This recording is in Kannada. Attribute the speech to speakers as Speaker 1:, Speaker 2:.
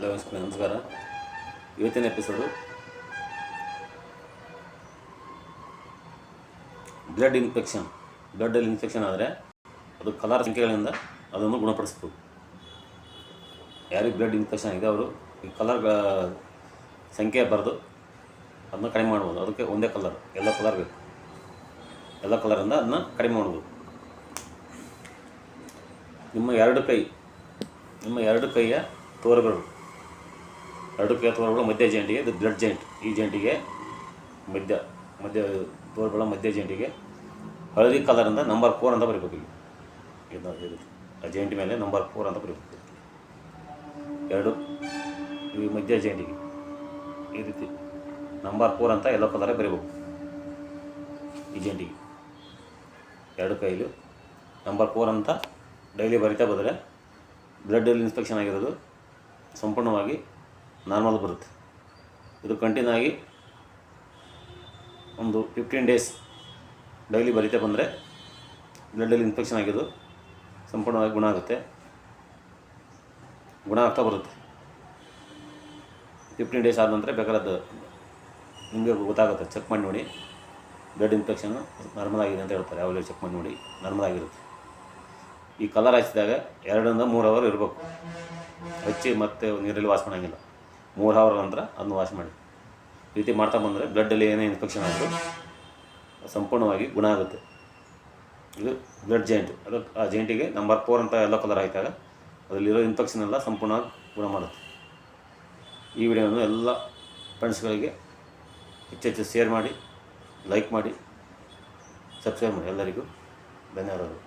Speaker 1: ಎಲ್ಲ ನಮಸ್ಕಾರ. ಇವತ್ತಿನ ಎಪಿಸೋಡು ಬ್ಲಡ್ ಇನ್ಫೆಕ್ಷನ್ ಬ್ಲಡ್ಡಲ್ಲಿ ಇನ್ಫೆಕ್ಷನ್ ಆದರೆ ಅದು ಕಲರ್ ಸಂಖ್ಯೆಗಳಿಂದ ಅದನ್ನು ಗುಣಪಡಿಸ್ಬೋದು ಯಾರಿಗೆ ಬ್ಲಡ್ ಇನ್ಫೆಕ್ಷನ್ ಆಗಿದೆ ಅವರು ಈ ಕಲರ್ ಸಂಖ್ಯೆ ಬರೆದು ಅದನ್ನ ಕಡಿಮೆ ಮಾಡ್ಬೋದು. ಅದಕ್ಕೆ ಒಂದೇ ಕಲರ್ ಎಲ್ಲ ಕಲರ್ ಬೇಕು. ಎಲ್ಲ ಕಲರಿಂದ ಅದನ್ನ ಕಡಿಮೆ ಮಾಡ್ಬೋದು. ನಿಮ್ಮ ಎರಡು ಕೈ, ನಿಮ್ಮ ಎರಡು ಕೈಯ ತೋರುಗಳು. ಎರಡು ತೋರುಗಳ ಮಧ್ಯ ಜಂಟಿಗೆ ಇದು ಬ್ಲಡ್ ಜೇಂಟ್ ಈ ಜಂಟಿಗೆ ಮಧ್ಯ ಮಧ್ಯ ತೋರುಗಳ ಮಧ್ಯ ಜಂಟಿಗೆ ಹಳದಿ ಕಲರಿಂದ ನಂಬರ್ ಫೋರ್ ಅಂತ ಬರಿಬೇಕು ಇದು ಆ ಜಂಟಿ ಮೇಲೆ ನಂಬರ್ ಫೋರ್ ಅಂತ ಬರಿಬೇಕು. ಎರಡು, ಈ ಮಧ್ಯ ಜಂಟಿಗೆ ಈ ರೀತಿ ನಂಬರ್ ಫೋರ್ ಅಂತ ಎಲ್ಲೋ ಕಲರೇ ಬರಿಬೇಕು. ಈ ಜಂಟಿಗೆ ಎರಡು ಕೈಲು. ನಂಬರ್ ಫೋರ್ ಅಂತ ಡೈಲಿ ಬರಿತಾ ಬಂದರೆ ಬ್ಲಡ್ ಇನ್ಸ್ಪೆಕ್ಷನ್ ಆಗಿರೋದು ಸಂಪೂರ್ಣವಾಗಿ ನಾರ್ಮಲ್ ಬರುತ್ತೆ. ಇದು ಕಂಟಿನ್ಯೂ ಆಗಿ ಒಂದು ಫಿಫ್ಟೀನ್ ಡೇಸ್ ಡೈಲಿ ಬರಿತಾ ಬಂದರೆ ಬ್ಲಡ್ಡಲ್ಲಿ ಇನ್ಫೆಕ್ಷನ್ ಆಗಿದ್ದು ಸಂಪೂರ್ಣವಾಗಿ ಗುಣ ಆಗುತ್ತೆ. ಗುಣ ಆಗ್ತಾ ಬರುತ್ತೆ. ಫಿಫ್ಟೀನ್ ಡೇಸ್ ಆದ ನಂತರ ಬೇಕಾದದ್ದು ನಿಮಗೆ ಗೊತ್ತಾಗುತ್ತೆ. ಚೆಕ್ ಮಾಡಿ ನೋಡಿ. ಬ್ಲಡ್ ಇನ್ಫೆಕ್ಷನ್ ನಾರ್ಮಲ್ ಆಗಿದೆ ಅಂತ ಹೇಳ್ತಾರೆ. ಯಾವಾಗಲೂ ಚೆಕ್ ಮಾಡಿ ನೋಡಿ. ನಾರ್ಮಲ್ ಆಗಿರುತ್ತೆ. ಈ ಕಲರ್ ಹಚ್ಚಿದಾಗ ಎರಡರಿಂದ ಮೂರು ಅವರ್ ಇರಬೇಕು. ಹಚ್ಚಿ ಮತ್ತೆ ನೀರಲ್ಲಿ ವಾಸ್ ಮಾಡೋಂಗಿಲ್ಲ. ಮೂರು ಅವರ್ ನಂತರ ಅದನ್ನು ವಾಶ್ ಮಾಡಿ. ಈ ರೀತಿ ಮಾಡ್ತಾ ಬಂದರೆ ಬ್ಲಡ್ಡಲ್ಲಿ ಏನೇ ಇನ್ಫೆಕ್ಷನ್ ಆದರೂ ಸಂಪೂರ್ಣವಾಗಿ ಗುಣ ಆಗುತ್ತೆ. ಇದು ಬ್ಲಡ್ ಜೈಂಟ್ ಅದು ಆ ಜೈಂಟಿಗೆ ನಂಬರ್ ಫೋರ್ ಅಂತ ಎಲ್ಲ ಕಲರ್ ಹಾಕಿದಾಗ ಅದರಲ್ಲಿರೋ ಇನ್ಫೆಕ್ಷನ್ ಎಲ್ಲ ಸಂಪೂರ್ಣವಾಗಿ ಗುಣ ಮಾಡುತ್ತೆ. ಈ ವಿಡಿಯೋವನ್ನು ಎಲ್ಲ ಫ್ರೆಂಡ್ಸ್ಗಳಿಗೆ ಹೆಚ್ಚೆಚ್ಚು ಶೇರ್ ಮಾಡಿ ಲೈಕ್ ಮಾಡಿ ಸಬ್ಸ್ಕ್ರೈಬ್ ಮಾಡಿ ಎಲ್ಲರಿಗೂ ಧನ್ಯವಾದಗಳು.